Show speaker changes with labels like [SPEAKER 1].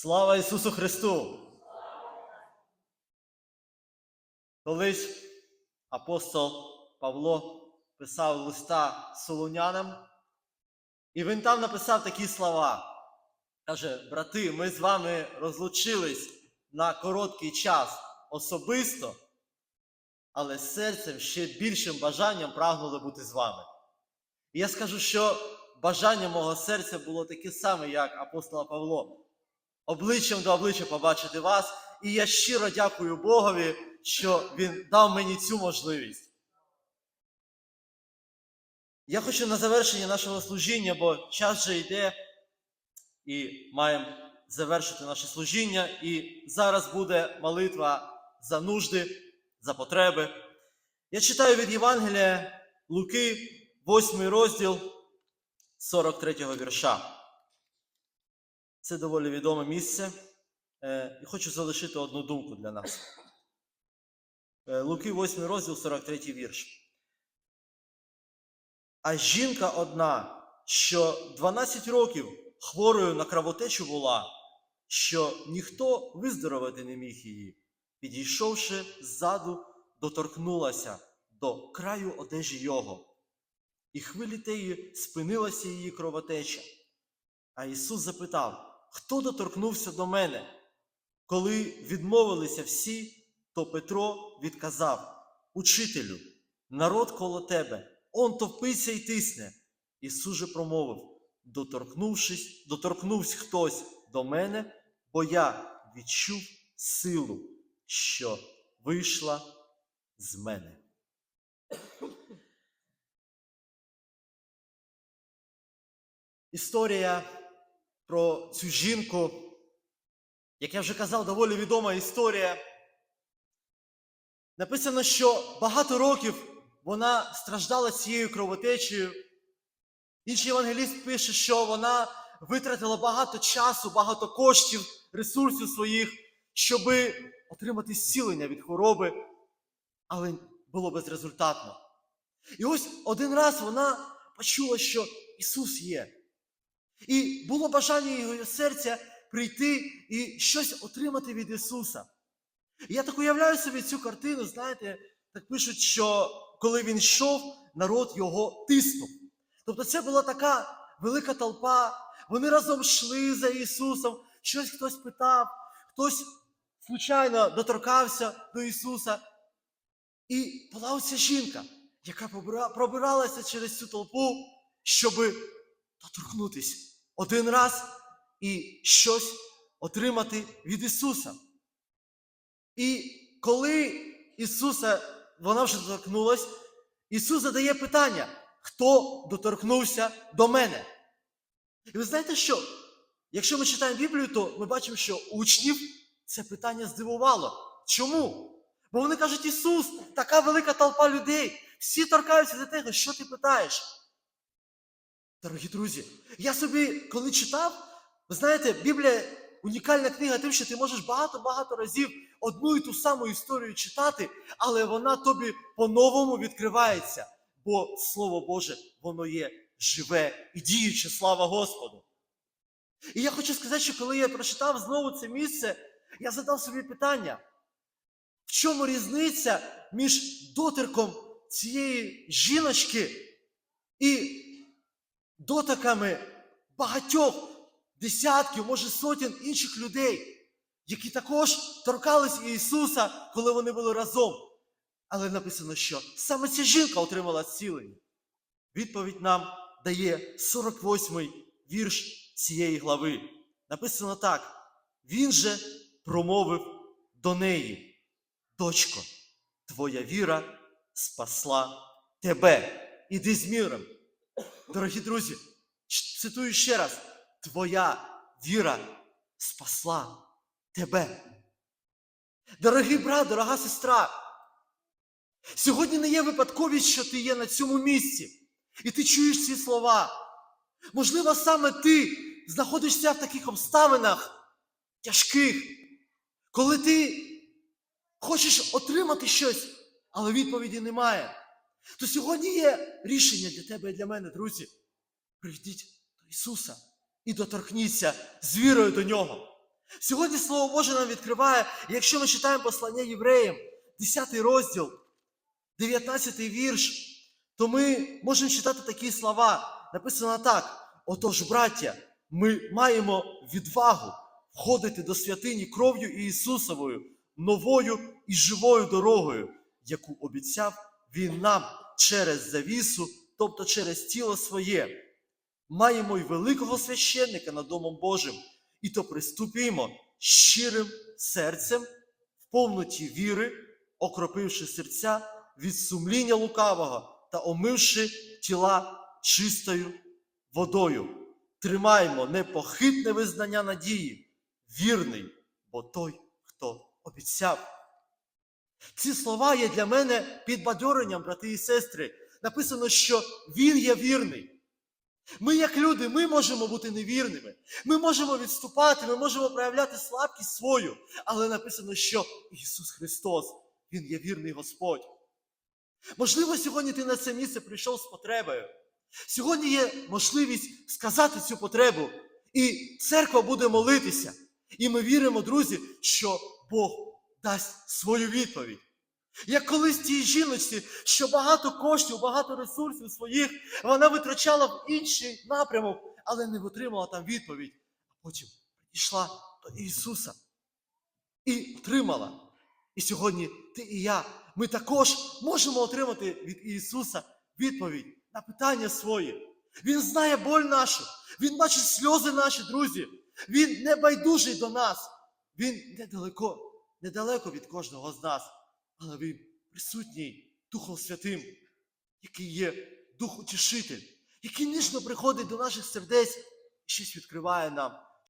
[SPEAKER 1] Слава Ісусу Христу! Колись апостол Павло писав листа солонянам, і він там написав такі слова. Каже, брати, ми з вами розлучились на короткий час особисто, але серцем ще більшим бажанням прагнули бути з вами. І я скажу, що бажання мого серця було таке саме, як апостола Павло. Обличчям до обличчя побачити вас. І я щиро дякую Богові, що Він дав мені цю можливість. Я хочу на завершення нашого служіння, бо час вже йде, і маємо завершити наше служіння. І зараз буде молитва за нужди, за потреби. Я читаю від Євангелія Луки, 8 розділ 43 вірша. Це доволі відоме місце. Е, І хочу залишити одну думку для нас. Е, Луки, 8 розділ, 43 вірш. А жінка одна, що 12 років хворою на кровотечу була, що ніхто виздоровити не міг її, підійшовши ззаду, доторкнулася до краю одежі його, і хвилі теї спинилася її кровотеча. А Ісус запитав, хто доторкнувся до мене? Коли відмовилися всі, то Петро відказав: Учителю, народ коло тебе, он топиться й тисне. Ісус же промовив: доторкнувшись, доторкнувся хтось до мене, бо я відчув силу, що вийшла з мене. Історія про цю жінку, як я вже казав, доволі відома історія. Написано, що багато років вона страждала цією кровотечею. Інший євангеліст пише, що вона витратила багато часу, багато коштів, ресурсів своїх, щоб отримати зцілення від хвороби, але було безрезультатно. І ось один раз вона почула, що Ісус є. І було бажання його серця прийти і щось отримати від Ісуса. І я так уявляю собі цю картину, знаєте, так пишуть, що коли він йшов, народ його тиснув. Тобто це була така велика толпа, вони разом йшли за Ісусом, щось хтось питав, хтось случайно доторкався до Ісуса. І була оця жінка, яка пробиралася через цю толпу, щоби доторкнутися один раз і щось отримати від Ісуса. І коли Ісуса, вона вже доторкнулась, Ісус задає питання, хто доторкнувся до мене? І ви знаєте що? Якщо ми читаємо Біблію, то ми бачимо, що учнів це питання здивувало. Чому? Бо вони кажуть, Ісус, така велика толпа людей, всі торкаються до тебе, що ти питаєш? Дорогі друзі, я собі, коли читав, ви знаєте, Біблія унікальна книга тим, що ти можеш багато-багато разів одну і ту саму історію читати, але вона тобі по-новому відкривається. Бо Слово Боже, воно є живе і діюче, слава Господу. І я хочу сказати, що коли я прочитав знову це місце, я задав собі питання, в чому різниця між доторком цієї жіночки і дотиками багатьох десятків, може сотень інших людей, які також торкались Ісуса, коли вони були разом. Але написано, що саме ця жінка отримала зцілення. Відповідь нам дає 48-й вірш цієї глави. Написано так: Він же промовив до неї, дочко, твоя віра спасла тебе. Іди з міром. Дорогі друзі, цитую ще раз: Твоя віра спасла тебе. Дорогий брат, дорога сестра, сьогодні не є випадковість, що ти є на цьому місці, і ти чуєш ці слова. Можливо, саме ти знаходишся в таких обставинах тяжких, коли ти хочеш отримати щось, але відповіді немає. То сьогодні є рішення для тебе і для мене, друзі. Прийдіть до Ісуса і доторкніться з вірою до Нього. Сьогодні Слово Боже нам відкриває, якщо ми читаємо послання євреям, 10 розділ, 19 вірш, то ми можемо читати такі слова. Написано так: Отож, браття, ми маємо відвагу входити до святині кров'ю Ісусовою, новою і живою дорогою, яку обіцяв Він нам через завісу, тобто через тіло своє. Маємо й великого священника над Домом Божим, і то приступімо щирим серцем, в повноті віри, окропивши серця від сумління лукавого та омивши тіла чистою водою. Тримаємо непохитне визнання надії, вірний, бо той, хто обіцяв. Ці слова є для мене підбадьоренням, брати і сестри. Написано, що Він є вірний. Ми, як люди, ми можемо бути невірними. Ми можемо відступати, ми можемо проявляти слабкість свою. Але написано, що Ісус Христос, Він є вірний Господь. Можливо, сьогодні ти на це місце прийшов з потребою. Сьогодні є можливість сказати цю потребу, і церква буде молитися. І ми віримо, друзі, що Бог дасть свою відповідь. Як колись тій жіночці, що багато коштів, багато ресурсів своїх вона витрачала в інший напрямок, але не отримала там відповідь. А потім підійшла до Ісуса і отримала. І сьогодні ти і я, ми також можемо отримати від Ісуса відповідь на питання свої. Він знає боль нашу, Він бачить сльози наші, друзі. Він не байдужий до нас. Він недалеко, недалеко від кожного з нас, але він присутній Духом Святим, який є Дух Утішитель, який ніжно приходить до наших сердець і щось відкриває нам.